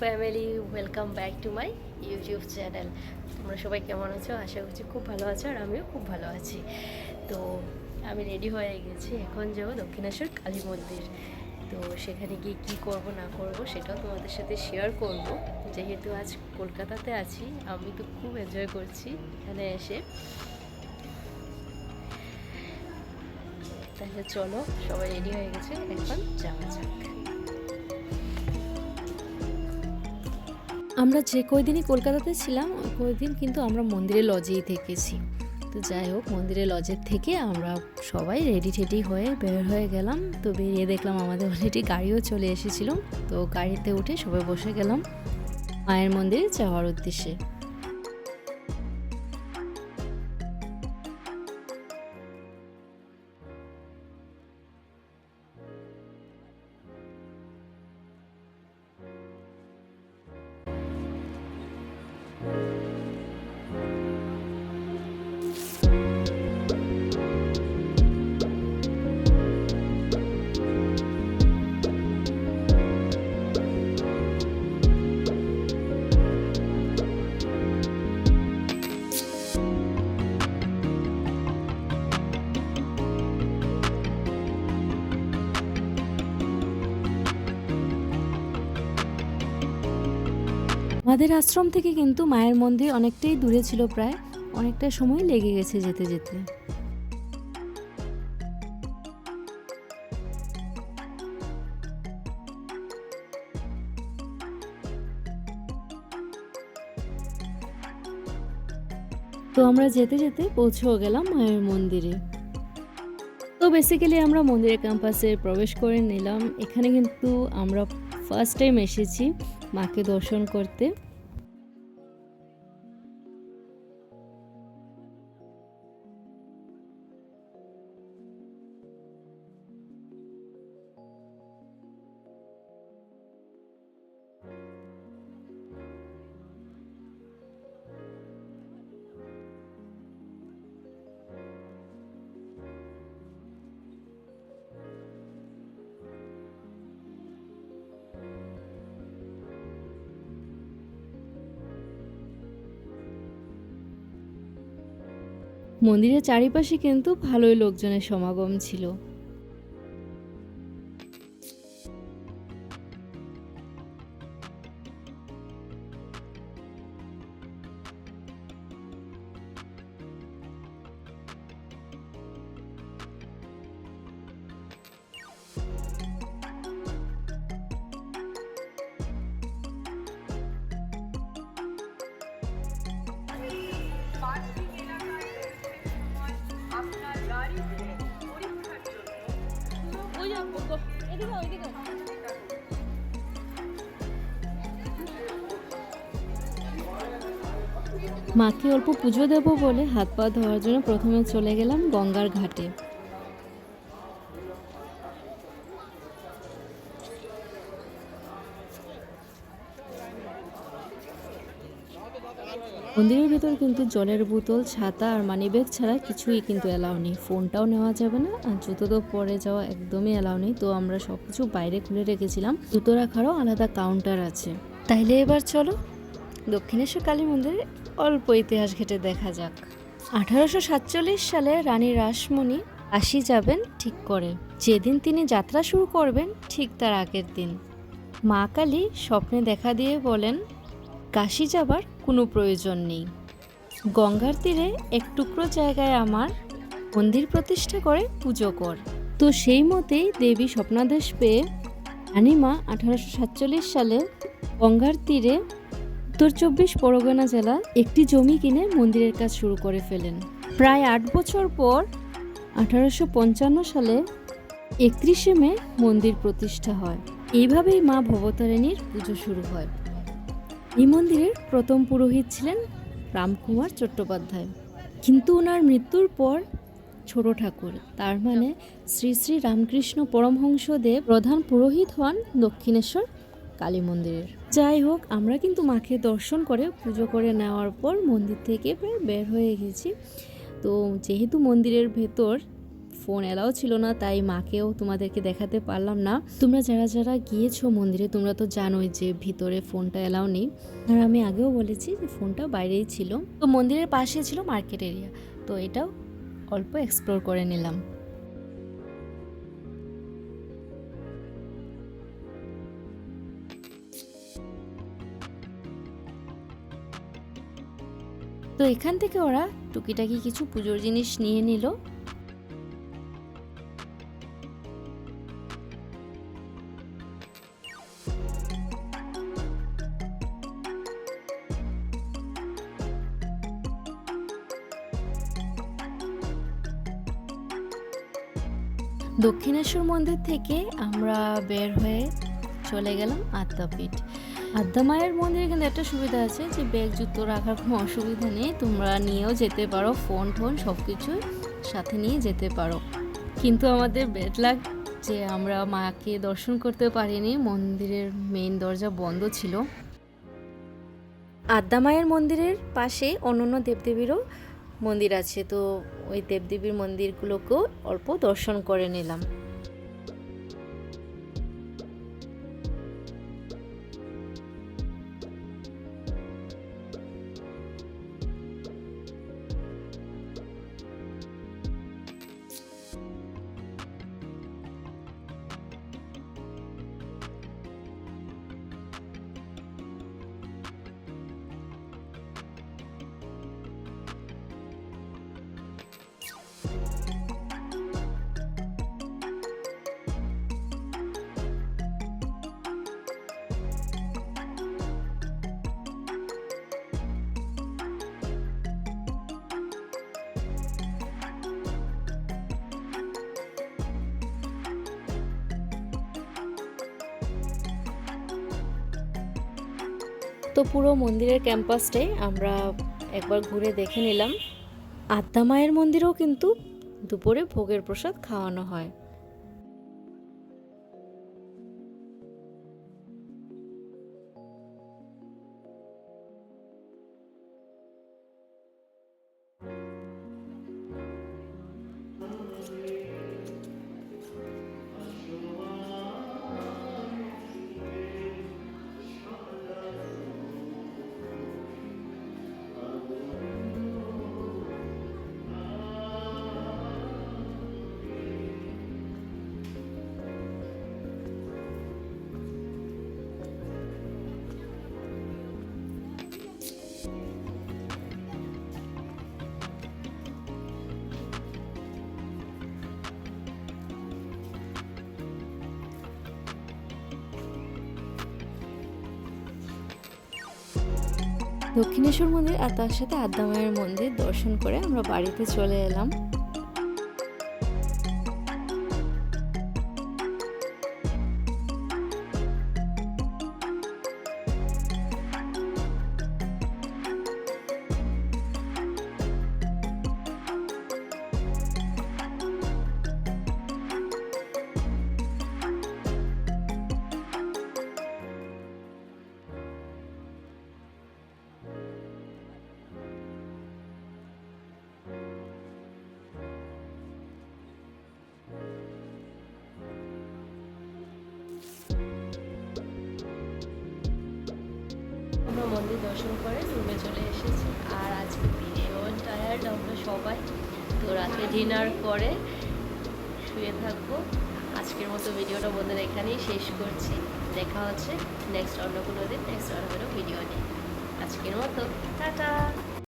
Family welcome back to my YouTube channel তোমরা সবাই কেমন আছো? আশা করছি খুব ভালো আছো আর আমিও খুব ভালো আছি। তো আমি রেডি হয়ে গেছি এখন যাব দক্ষিণেশ্বর কালী মন্দির। তো সেখানে গিয়ে কী করব, না করব, সেটাও তোমাদের সাথে শেয়ার করব। যেহেতু আজ কলকাতাতে আছি, আমি তো খুব এনজয় করছি এখানে এসে। তাহলে চলো, সবাই রেডি হয়ে গেছে, এখন যাওয়া যাক। আমরা যে কয়দিনই কলকাতাতে ছিলাম কয়দিন কিন্তু আমরা মন্দিরে লজেই থেকেছি। তো যাই হোক মন্দিরে লজের থেকে আমরা সবাই রেডি টেডি হয়ে বের হয়ে গেলাম। তো বেরিয়ে দেখলাম আমাদের অলরেডি গাড়িও চলে এসেছিল। তো গাড়িতে উঠে সবাই বসে গেলাম মায়ের মন্দিরে যাওয়ার উদ্দেশ্যে। আমাদের আশ্রম থেকে কিন্তু মায়ের মন্দির অনেকটাই দূরে ছিল প্রায়। অনেকটা সময় লেগে গেছে যেতে যেতে। তো আমরা যেতে যেতে পৌঁছেও গেলাম মায়ের মন্দিরে। তো বেসিক্যালি আমরা মন্দিরের ক্যাম্পাসে প্রবেশ করে নিলাম। এখানে কিন্তু আমরা ফার্স্ট টাইম এসেছি। মাকে দর্শন করতে মন্দিরের চারিপাশে কিন্তু ভালোই লোকজনের সমাগম ছিল। পার্কিং মাকে অল্প পুজো দেব বলে হাত পা ধোয়ার জন্য প্রথমে চলে গেলাম গঙ্গার ঘাটে। মন্দিরের ভেতর কিন্তু জলের বোতল, ছাতা আর মানিব্যাগ ছাড়া কিছুই কিন্তু অ্যালাউ নেই। ফোনটাও নেওয়া যাবে না আর জুতো তো পরে যাওয়া একদমই অ্যালাউ নেই। তো আমরা সব কিছু বাইরে খুলে রেখেছিলাম। জুতো রাখারও আলাদা কাউন্টার আছে। তাইলে এবার চলো দক্ষিণেশ্বর কালী মন্দিরে অল্প ইতিহাস ঘেটে দেখা যাক। আঠারোশো সাতচল্লিশ সালে রানী রাসমণি কাশি যাবেন ঠিক করে। যেদিন তিনি যাত্রা শুরু করবেন, ঠিক তার আগের দিন। মা কালী স্বপ্নে দেখা দিয়ে বলেন, কাশি যাবার কোনো প্রয়োজন নেই। গঙ্গার তীরে এক টুকরো জায়গায় আমার মন্দির প্রতিষ্ঠা করে পুজো কর। তো সেই মতেই দেবী স্বপ্নাদেশ পেয়ে রানীমা আঠারোশো সাতচল্লিশ সালে গঙ্গার তীরে উত্তর চব্বিশ পরগনা জেলা একটি জমি কিনে মন্দিরের কাজ শুরু করে ফেলেন। প্রায় আট বছর পর আঠারোশো পঞ্চান্ন সালে একত্রিশে মে মন্দির প্রতিষ্ঠা হয়। এইভাবেই মা ভবতারিণীর পুজো শুরু হয়। এই মন্দিরের প্রথম পুরোহিত ছিলেন রামকুমার চট্টোপাধ্যায়। কিন্তু ওনার মৃত্যুর পর ছোট ঠাকুর, তার মানে শ্রী শ্রী রামকৃষ্ণ পরমহংসদেব প্রধান পুরোহিত হন দক্ষিণেশ্বর কালী মন্দিরের। যাই হোক, আমরা কিন্তু মাকে দর্শন করে, পুজো করে নেওয়ার পর মন্দির থেকে প্রায় বের হয়ে গেছি। তো যেহেতু মন্দিরের ভেতর ফোন এলাও ছিল না, তাই মাকেও তোমাদেরকে দেখাতে পারলাম না। তোমরা যারা যারা গিয়েছো মন্দিরে, তোমরা তো জানোই যে ভিতরে ফোনটা এলাও নেই। আর আমি আগেও বলেছি যে ফোনটা বাইরেই ছিল। তো মন্দিরের পাশে ছিল মার্কেট এরিয়া। তো এটাও অল্প এক্সপ্লোর করে নিলাম। তো এখান থেকে ওরা টুকিটাকি কিছু পুজোর জিনিস নিয়ে নিল। দক্ষিণেশ্বর মন্দির থেকে আমরা বের হয়ে চলে গেলাম আদ্যাপীঠ। আদ্যা মায়ের মন্দিরে কিন্তু একটা সুবিধা আছে যে ব্যাগ জুতো রাখার কোনো অসুবিধা নেই। তোমরা নিয়েও যেতে পারো, ফোন টোন সব কিছুই সাথে নিয়ে যেতে পারো। কিন্তু আমাদের ব্যাড লাগ যে আমরা মাকে দর্শন করতে পারিনি, মন্দিরের মেইন দরজা বন্ধ ছিল। আদ্যা মায়ের মন্দিরের পাশে অন্যান্য দেবদেবীরও মন্দির আছে তো ওই দেবদেবীর মন্দিরগুলোকেও অল্প দর্শন করে নিলাম। পুরো মন্দিরের ক্যাম্পাসটাই আমরা একবার ঘুরে দেখে নিলাম। আদ্যা মায়ের মন্দিরেও কিন্তু দুপুরে ভোগের প্রসাদ খাওয়ানো হয়। দক্ষিণেশ্বর মন্দির আর তার সাথে আদ্যামায়ের মন্দির দর্শন করে আমরা বাড়িতে চলে এলাম। মন্দির দর্শন করে রুমে চলে এসেছি। আর আজকে ভীষণ টায়ার্ড আমরা সবাই। তো রাতে ডিনার করে শুয়ে থাকব। আজকের মতো ভিডিওটা বন্ধুরা এখানেই শেষ করছি। দেখা হচ্ছে নেক্সট অন্য কোনো দিন নেক্সট অন্য কোনো ভিডিও নিয়ে। আজকের মতো, টাটা!